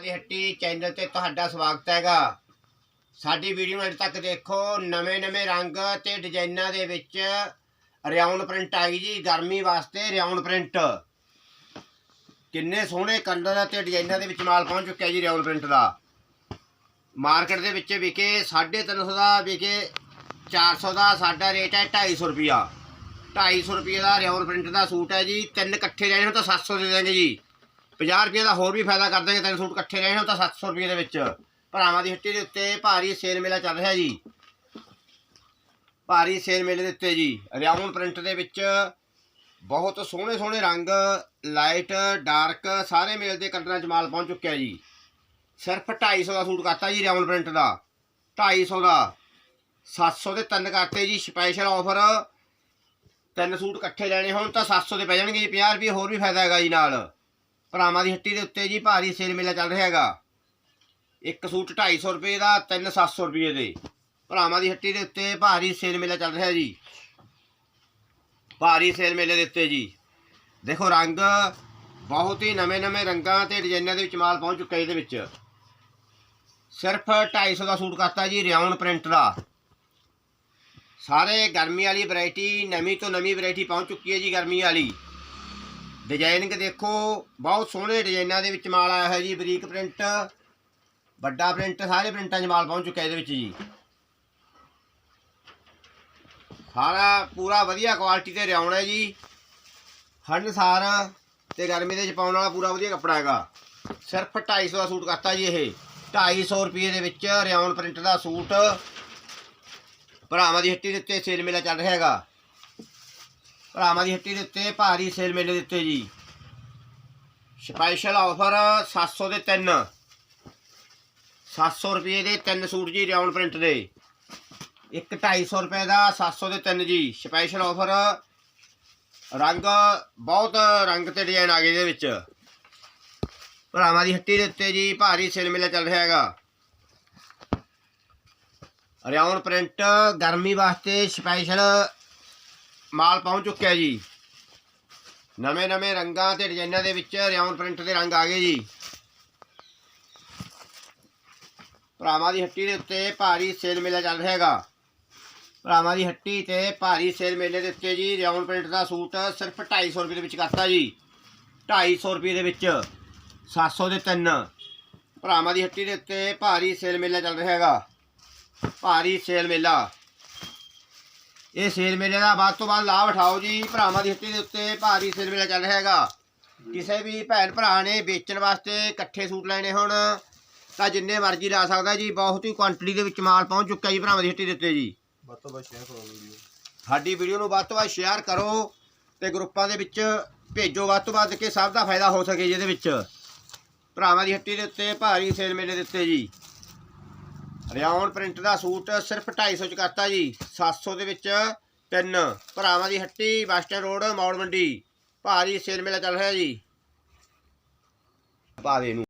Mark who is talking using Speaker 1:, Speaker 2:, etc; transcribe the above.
Speaker 1: ਵਾਲੀ ਹੱਟੀ ਚੈਨਲ ਤੇ ਤੁਹਾਡਾ ਸਵਾਗਤ ਹੈਗਾ। ਸਾਡੀ ਵੀਡੀਓ ਨੂੰ ਅਜੇ ਤੱਕ ਦੇਖੋ ਨਵੇਂ-ਨਵੇਂ ਰੰਗ ਤੇ ਡਿਜ਼ਾਈਨਾਂ ਦੇ ਵਿੱਚ ਰਿਆਉਨ ਪ੍ਰਿੰਟ ਆਈ ਜੀ, ਗਰਮੀ ਵਾਸਤੇ ਰਿਆਉਨ ਪ੍ਰਿੰਟ ਕਿੰਨੇ ਸੋਹਣੇ ਕਲਰ ਤੇ ਡਿਜ਼ਾਈਨਾਂ ਦੇ ਵਿੱਚ ਮਾਲ ਪਹੁੰਚ ਚੁੱਕਿਆ ਜੀ ਰਿਆਉਨ ਪ੍ਰਿੰਟ ਦਾ। ਮਾਰਕੀਟ ਦੇ ਵਿੱਚ ਵਿਕੇ 350 ਦਾ, ਵਿਕੇ 400 ਦਾ, ਸਾਡਾ ਰੇਟ ਹੈ 250 ਰੁਪਿਆ 250 ਰੁਪਏ ਦਾ ਰਿਆਉਨ ਪ੍ਰਿੰਟ ਦਾ ਸੂਟ ਹੈ ਜੀ, ਤਿੰਨ ਇਕੱਠੇ ਲੈਣੇ ਹੋ ਤਾਂ 700 ਦੇ ਦੇਣਗੇ ਜੀ। 50 ਰੁਪਏ ਦਾ ਹੋਰ ਵੀ ਫਾਇਦਾ ਕਰ ਦਾਂਗੇ, ਤਿੰਨ ਸੂਟ ਇਕੱਠੇ ਲੈਣੇ ਹੋ ਤਾਂ 700 ਰੁਪਏ ਦੇ ਵਿੱਚ। ਭਰਾਵਾਂ ਦੀ ਹੱਟੀ ਦੇ ਉੱਤੇ ਭਾਰੀ ਸੇਲ ਮੇਲਾ ਚੱਲ ਰਿਹਾ ਜੀ। ਭਾਰੀ ਸੇਲ ਮੇਲੇ ਦੇ ਉੱਤੇ ਜੀ ਰਿਆਉਨ ਪ੍ਰਿੰਟ ਦੇ ਵਿੱਚ ਬਹੁਤ ਸੋਹਣੇ ਸੋਹਣੇ ਰੰਗ, ਲਾਈਟ, ਡਾਰਕ, ਸਾਰੇ ਮੇਲ ਦੇ ਕਲਰਾਂ 'ਚ ਮਾਲ ਪਹੁੰਚ ਚੁੱਕਿਆ ਜੀ। ਸਿਰਫ 250 ਦਾ ਸੂਟ ਕਰਤਾ ਜੀ ਰਿਆਉਨ ਪ੍ਰਿੰਟ ਦਾ। 250 ਦਾ। 700 ਦੇ ਤਿੰਨ ਕਰਤੇ ਜੀ ਸਪੈਸ਼ਲ ਆਫਰ ਤਿੰਨ ਸੂਟ ਇਕੱਠੇ ਲੈਣੇ ਹੋਣ ਤਾਂ 700 ਦੇ ਪੈ ਜਾਣਗੇ ਜੀ 50 ਰੁਪਏ ਹੋਰ ਵੀ ਫਾਇਦਾ ਹੈਗਾ ਜੀ ਨਾਲ। ਭਰਾਵਾਂ ਦੀ ਹੱਟੀ ਦੇ ਉੱਤੇ ਜੀ ਭਾਰੀ ਸੇਲ ਮੇਲਾ ਚੱਲ ਰਿਹਾ ਹੈਗਾ। ਇੱਕ ਸੂਟ 250 ਰੁਪਏ ਦਾ, ਤਿੰਨ 700 ਰੁਪਏ ਦੇ। ਭਰਾਵਾਂ ਦੀ ਹੱਟੀ ਦੇ ਉੱਤੇ ਭਾਰੀ ਸੇਲ ਮੇਲਾ ਚੱਲ ਰਿਹਾ ਜੀ। ਭਾਰੀ ਸੇਲ ਮੇਲੇ ਦੇ ਉੱਤੇ ਜੀ। ਦੇਖੋ ਰੰਗ ਬਹੁਤ ਹੀ ਨਵੇਂ-ਨਵੇਂ ਰੰਗਾਂ ਤੇ ਡਿਜ਼ਾਈਨਾਂ ਦੇ ਵਿੱਚ ਮਾਲ ਪਹੁੰਚ ਚੁੱਕਾ ਇਹਦੇ ਵਿੱਚ। ਸਿਰਫ 250 ਦਾ ਸੂਟ ਕਰਤਾ ਜੀ ਰਿਆਉਨ ਪ੍ਰਿੰਟ ਦਾ। ਸਾਰੇ ਗਰਮੀ ਵਾਲੀ ਵੈਰਾਈਟੀ ਨਵੀਂ ਤੋਂ ਨਵੀਂ ਵੈਰਾਈਟੀ ਪਹੁੰਚ ਚੁੱਕੀ ਹੈ ਜੀ ਗਰਮੀ ਵਾਲੀ। ਡਿਜ਼ਾਈਨਿੰਗ ਦੇਖੋ, ਬਹੁਤ ਸੋਹਣੇ ਡਿਜ਼ਾਈਨਾਂ ਦੇ ਵਿੱਚ ਮਾਲ ਆਇਆ ਹੈ ਜੀ, ਬਰੀਕ ਪ੍ਰਿੰਟ, ਵੱਡਾ ਪ੍ਰਿੰਟ, ਸਾਰੇ ਪ੍ਰਿੰਟਾਂ 'ਚ ਮਾਲ ਪਹੁੰਚ ਚੁੱਕਿਆ ਇਹਦੇ ਵਿੱਚ ਜੀ। ਸਾਰਾ ਪੂਰਾ ਵਧੀਆ ਕੁਆਲਿਟੀ ਤੇ ਰਿਆਉਣ ਹੈ ਜੀ। ਹੰਡਸਾਰ ਤੇ ਗਰਮੀ ਦੇ ਵਿੱਚ ਪਾਉਣ ਵਾਲਾ ਪੂਰਾ ਵਧੀਆ ਕੱਪੜਾ ਹੈਗਾ। ਸਿਰਫ 250 ਦਾ ਸੂਟ ਕਰਤਾ ਜੀ ਇਹ। 250 ਰੁਪਏ ਦੇ ਵਿੱਚ ਰਿਆਉਣ ਪ੍ਰਿੰਟ ਦਾ ਸੂਟ। ਭਰਾਵਾਂ ਦੀ ਹੱਟੀ ਦੇ ਉੱਤੇ ਸੇਲ ਮੇਲਾ ਚੱਲ ਰਿਹਾ ਹੈਗਾ। ਭਰਾਵਾਂ ਦੀ ਹੱਟੀ ਦੇ ਉੱਤੇ, ਭਾਰੀ ਸੇਲ ਮੇਲੇ ਦੇ ਉੱਤੇ ਜੀ। ਸਪੈਸ਼ਲ ਆਫਰ 700 ਦੇ ਤਿੰਨ। 700 ਰੁਪਏ ਦੇ ਤਿੰਨ ਸੂਟ ਜੀ ਰਿਆਉਨ ਪ੍ਰਿੰਟ ਦੇ। ਇੱਕ 250 ਰੁਪਏ ਦਾ 700 ਦੇ ਤਿੰਨ ਜੀ। ਸਪੈਸ਼ਲ ਆਫਰ ਰੰਗ ਬਹੁਤ ਰੰਗ ਤੇ ਡਿਜ਼ਾਈਨ ਆ ਗਏ ਇਹਦੇ ਵਿੱਚ। ਭਰਾਵਾਂ ਦੀ ਹੱਟੀ ਦੇ ਉੱਤੇ ਜੀ ਭਾਰੀ ਸੇਲ ਮੇਲਾ ਚੱਲ ਰਿਹਾ ਹੈਗਾ। ਰਿਆਉਨ ਪ੍ਰਿੰਟ ਗਰਮੀ ਵਾਸਤੇ ਸਪੈਸ਼ਲ ਮਾਲ ਪਹੁੰਚ ਚੁੱਕਿਆ ਜੀ। ਨਵੇਂ ਨਵੇਂ ਰੰਗਾਂ ਤੇ ਡਿਜ਼ਾਈਨਾਂ ਦੇ ਵਿੱਚ ਰਿਆਉਨ ਪ੍ਰਿੰਟ ਦੇ ਰੰਗ ਆ ਗਏ ਜੀ। ਭਰਾਵਾਂ ਦੀ ਹੱਟੀ ਦੇ ਉੱਤੇ ਭਾਰੀ ਸੇਲ ਮੇਲਾ ਚੱਲ ਰਿਹਾ ਹੈਗਾ। ਭਰਾਵਾਂ ਦੀ ਹੱਟੀ ਤੇ ਭਾਰੀ ਸੇਲ ਮੇਲੇ ਦੇ ਉੱਤੇ ਜੀ ਰਿਆਉਨ ਪ੍ਰਿੰਟ ਦਾ ਸੂਟ ਸਿਰਫ 250 ਰੁਪਏ ਦੇ ਵਿੱਚ ਕਰਤਾ ਜੀ। 250 ਰੁਪਏ ਦੇ ਵਿੱਚ 700 ਦੇ ਤਿੰਨ। ਭਰਾਵਾਂ ਦੀ ਹੱਟੀ ਦੇ ਉੱਤੇ ਭਾਰੀ ਸੇਲ ਮੇਲਾ ਚੱਲ ਰਿਹਾ ਹੈਗਾ। ਭਾਰੀ ਸੇਲ ਮੇਲਾ। ਇਹ ਸੇਲ ਮੇਲੇ ਦਾ ਵੱਧ ਤੋਂ ਵੱਧ ਲਾਭ ਉਠਾਓ ਜੀ। ਭਰਾਵਾਂ ਦੀ ਹੱਟੀ ਦੇ ਉੱਤੇ ਭਾਰੀ ਸੇਲ ਮੇਲਾ ਚੱਲ ਰਿਹਾ ਹੈਗਾ। ਕਿਸੇ ਵੀ ਭੈਣ ਭਰਾ ਨੇ ਵੇਚਣ ਵਾਸਤੇ ਇਕੱਠੇ ਸੂਟ ਲੈਣੇ ਹੋਣ ਤਾਂ ਜਿੰਨੇ ਮਰਜ਼ੀ ਲਾ ਸਕਦਾ ਜੀ। ਬਹੁਤ ਹੀ ਕੁਆਂਟੀਟੀ ਦੇ ਵਿੱਚ ਮਾਲ ਪਹੁੰਚ ਚੁੱਕਾ ਜੀ ਭਰਾਵਾਂ ਦੀ ਹੱਟੀ ਦੇ ਉੱਤੇ ਜੀ।
Speaker 2: ਵੱਧ ਤੋਂ ਵੱਧ ਸ਼ੇਅਰ ਕਰੋ ਵੀਡੀਓ।
Speaker 1: ਸਾਡੀ ਵੀਡੀਓ ਨੂੰ ਵੱਧ ਤੋਂ ਵੱਧ ਸ਼ੇਅਰ ਕਰੋ ਤੇ ਗਰੁੱਪਾਂ ਦੇ ਵਿੱਚ ਭੇਜੋ। ਵੱਧ ਤੋਂ ਵੱਧ ਕਿ ਸਭ ਦਾ ਫਾਇਦਾ ਹੋ ਸਕੇ ਜਿਹਦੇ ਵਿੱਚ। ਭਰਾਵਾਂ ਦੀ ਹੱਟੀ ਦੇ ਉੱਤੇ ਭਾਰੀ ਸੇਲ ਮੇਲੇ ਦੇ ਉੱਤੇ ਜੀ। ਰਿਆਉਣ ਪ੍ਰਿੰਟ ਦਾ ਸੂਟ ਸਿਰਫ 250 ਚ ਕਰਤਾ ਜੀ। 700 ਦੇ ਵਿੱਚ ਤਿੰਨ ਭਰਾਵਾਂ ਦੀ ਹੱਟੀ ਵੈਸਟਰਨ ਰੋਡ, ਮੌੜ ਮੰਡੀ। ਭਾਰੀ ਸੇਲ ਮੇਲਾ ਚੱਲ ਰਿਹਾ ਜੀ। ਪਾ ਦੇ ਇਹਨੂੰ।